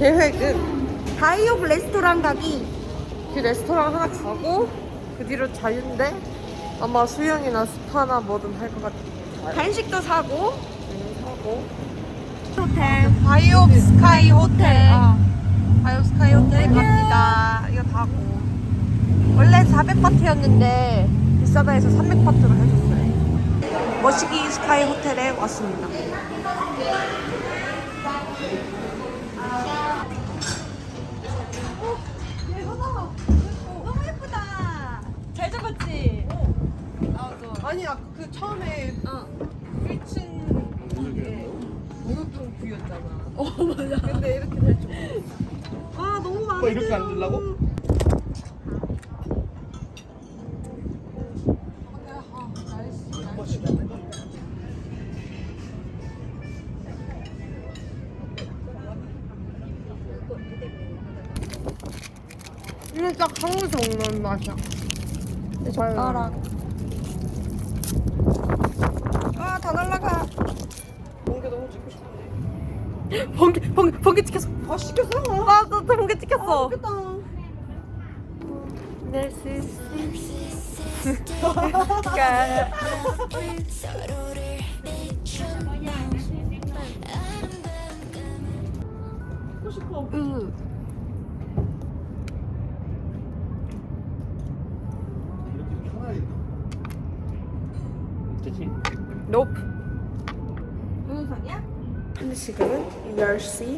계획은 다이옥 레스토랑 가기. 그 레스토랑 하나 가고 그 뒤로 자유인데 아마 수영이나 스파나 뭐든 할 것 같아요. 간식도 사고. 하고 호텔. 바이옵 스카이 호텔. 어. 바이옵 스카이 호텔 갑니다. 이거 타고 원래 400바트였는데 비싸다 해서 300바트로 해줬어요. 머시기 스카이 호텔에 왔습니다. 아니 아까 그 처음에 어. 1층 게 목욕탕 뷰였잖아. 어 맞아. 근데 이렇게 될 줄. 아 너무 마음에 뭐 이렇게. 앉으려고? 이게 딱 한국에서 먹는 맛이야. 젓가락. 아, 다 날라가. 번개 너무 찍고 싶은데. 번개 번개 번개 찍혔어. 아 찍혔어? 나나 번개 찍혔어. 좋겠다. 으. 이렇게 편하겠다. 그치? Nope. 동영상이야? 근데 지금은 10시.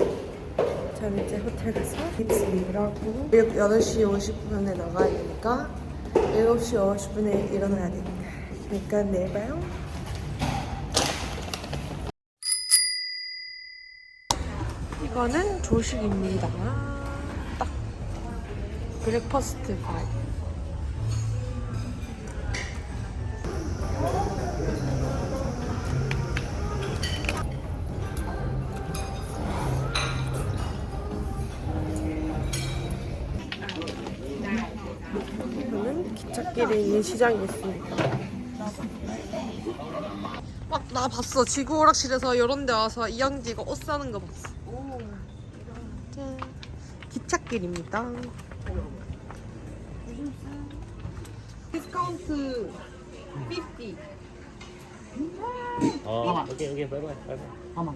저는 이제 호텔 가서 립스링을 하고 8시 50분에 나가야 되니까 7시 50분에 일어나야 됩니다. 그러니까 내일 봐요. 이거는 조식입니다. 딱 브렉퍼스트 바이. 길에 있는 시장에 있습니다. 막 나 봤어. 지구 오락실에서 이런 데 와서 이영지가 옷 사는 거 봤어. 짠. 기찻길입니다. 디스카운트 50. 어, 오케이, 오케이, 바이바이, 바이바이. 아마.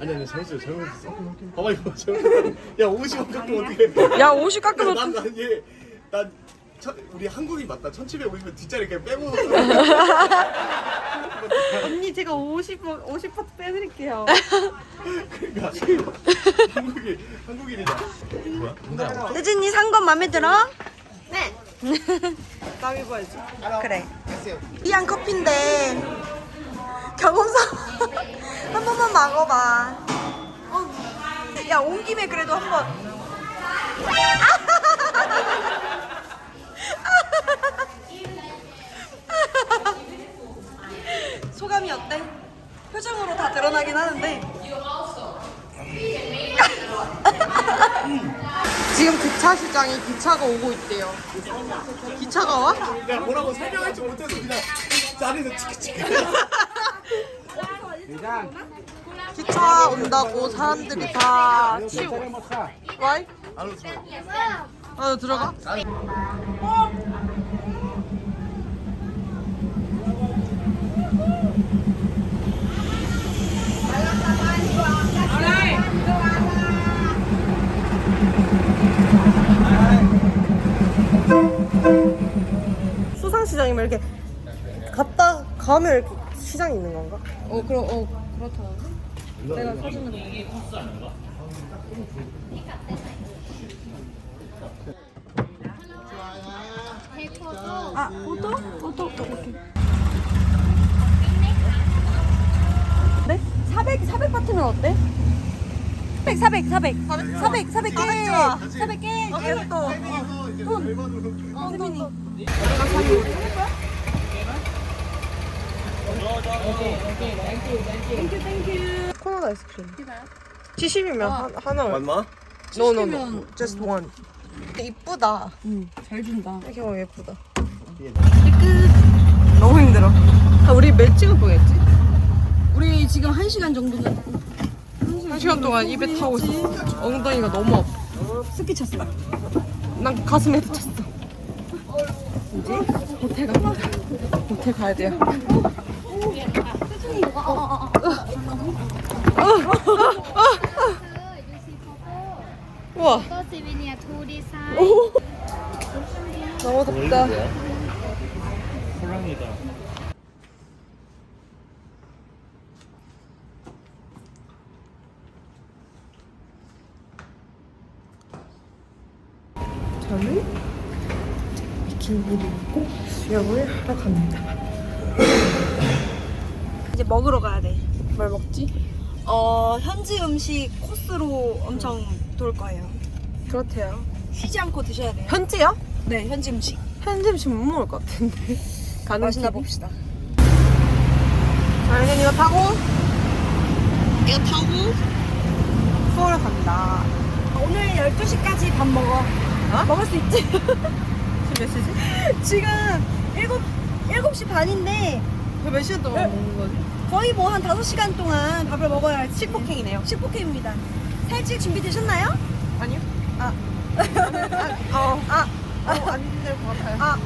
아니, 아니, 잘못했어, 잘못했어. 봐봐, 이거 잘못했어. 야, 50원 깎으면 어떡해. 야, 50 깎으면 난, 난, 얘, 난, 천, 우리 한국인 맞다. 1750원 뒷자리 그냥 빼고. 언니 제가 50 50파트 빼드릴게요. 그러니까. 한국인, 한국인이다. 뭐야? 혜진이 산 건 마음에 들어? 땀 입어야지. 그래. 이한 커피인데 경험상 한 번만 먹어봐. 어. 야, 온 김에 그래도 한 번. 소감이 어때? 표정으로 다 드러나긴 하는데. 지금 기차 시장에 기차가 오고 있대요. 기차가 와? 내가 뭐라고 설명할 줄 못해서 그냥 자리에서 치키치키. 기차 온다고 사람들이 다 치고. 와이? 안으로 들어. 아 들어가. 수상시장이면 이렇게 갔다 가면 이렇게 시장이 있는 건가? 어, 그럼 어, 그렇다. 내가 사진으로. 아, 포토? 포토, 오케이. 네? 400, 400 바트면 어때? 400, 400, 400. 400, 400, 400 개. 400 개. 어, 또. 이제 절반으로. 어, 세민이. 코코넛 아이스크림. 70이면 하, 하나. 맞나? No, no, no. Just one. 이쁘다. 응, 잘 준다. 이렇게 보면 예쁘다. 너무 힘들어. 아, 우리 몇 시간 동했지? 우리 지금 한 시간 정도는 한 시간 동안 입에 타고 있었어. 엉덩이가 너무 아파. 스키 쳤어. 난 가슴에 다쳤어. 이제 호텔 갑니다. 호텔 가야 돼요. 우와. 너무 덥다. 호랑이다. 저는 비키니를 입고 수영을 하러 갑니다. 이제 먹으러 가야 돼. 뭘 먹지? 어 현지 음식 코스로 엄청 돌 거예요. 그렇대요. 쉬지 않고 드셔야 돼요. 현지요? 네, 현지 음식. 현지 음식 못 먹을 것 같은데. 가는 맛있나? 봅시다. 저희는 이거 타고 이거 타고 서울 갑니다. 오늘 12시까지 밥 먹어. 어? 먹을 수 있지? 지금 몇 시지? 지금 7, 7시 반인데 몇 시간 동안 먹는 거지? 거의 뭐 한 5시간 동안 밥을 먹어야 식폭행이네요. 식폭행입니다. 살찔 준비 되셨나요? 아니요. 아. 어, 아, 어, 안될 것 같아요. 아.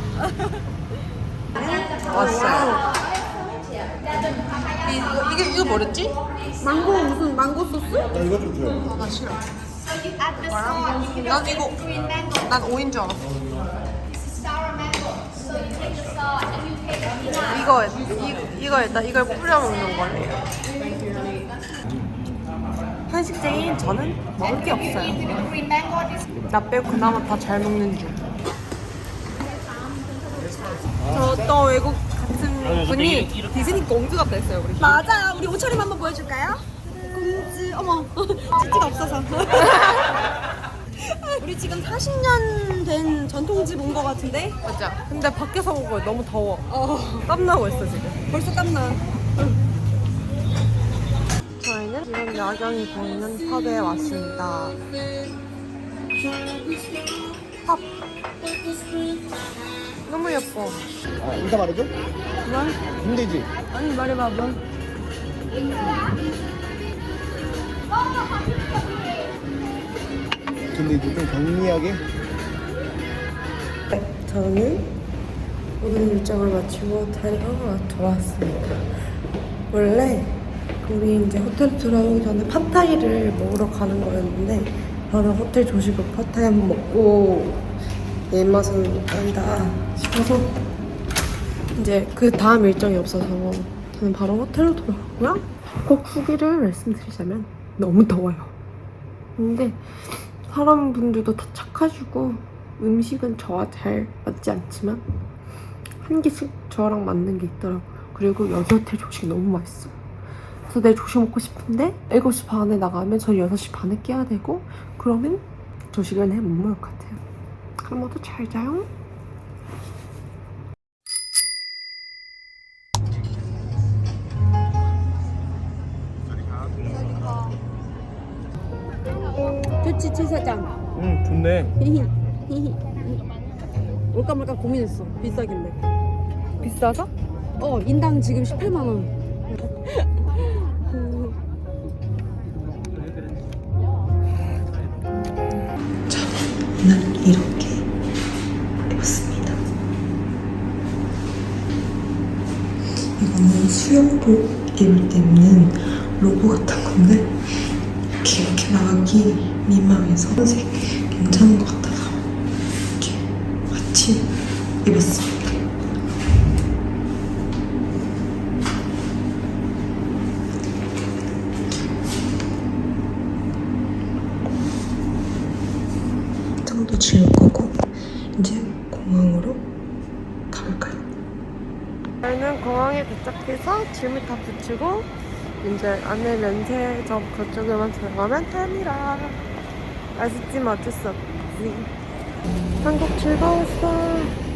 왔어요. 이, 이게 이거 뭐랬지? 망고 무슨 망고 소스? 나 이거 좀 줘요. 아, 나 싫어. 난 이거 난 오인 줄 알았어. 이거 이, 이거 일단 이걸 뿌려 먹는 거래요. 한식쟁인 저는 먹을 게 없어요. 나 빼고 그나마 다 잘 먹는 중. 저 어떤 외국 같은 분이 디즈니 공주 같다 했어요 우리. 맞아. 우리 옷차림 한번 보여줄까요? 어머. 찌찌가 없어서. 우리 지금 40년 된 전통집 온 거 같은데? 맞아. 근데 밖에서 먹어 너무 더워. 어. 땀 나고 있어 지금. 벌써 땀나. 저희는 지금 야경이 보이는 펍에 왔습니다. 펍. 너무 예뻐. 아, 인사 말해줘? 뭘? 힘들지? 아니 말해봐 뭘? 근데 이제 좀 정리하게 저는 오늘 일정을 마치고 호텔로 돌아왔습니다. 원래 우리 이제 호텔 들어오기 전에 팟타이를 먹으러 가는 거였는데 저는 호텔 조식으로 팟타이 한번 먹고 내 입맛은 아니다 싶어서 이제 그 다음 일정이 없어서 저는 바로 호텔로 돌아왔고요. 꼭 후기를 말씀드리자면 너무 더워요. 근데 사람분들도 다 착하시고 음식은 저와 잘 맞지 않지만 한 개씩 저랑 맞는 게 있더라고요. 그리고 호텔 조식이 너무 맛있어요. 그래서 내일 조식 먹고 싶은데 7시 반에 나가면 저는 6시 반에 깨야 되고 그러면 조식은 해못 먹을 것 같아요. 그럼 모두 잘 자요. 좋네. 올까 말까 고민했어. 비싸길래. 비싸서? 어, 인당 지금 18만 원. 오늘 이렇게 입었습니다. 이거는 수영복 입을 때 입는 로고 같은 건데 이렇게 이렇게 나가기 민망해서 색 괜찮은 것 같아서 이렇게 같이 입었습니다. 정도 지을 거고 이제 공항으로 가볼까요? 저희는 공항에 도착해서 짐을 다 붙이고 이제 안내 면세점 그쪽에만 들어가면 됩니다. 아쉽지만 어쩔 수 없지. 한국 즐거웠어.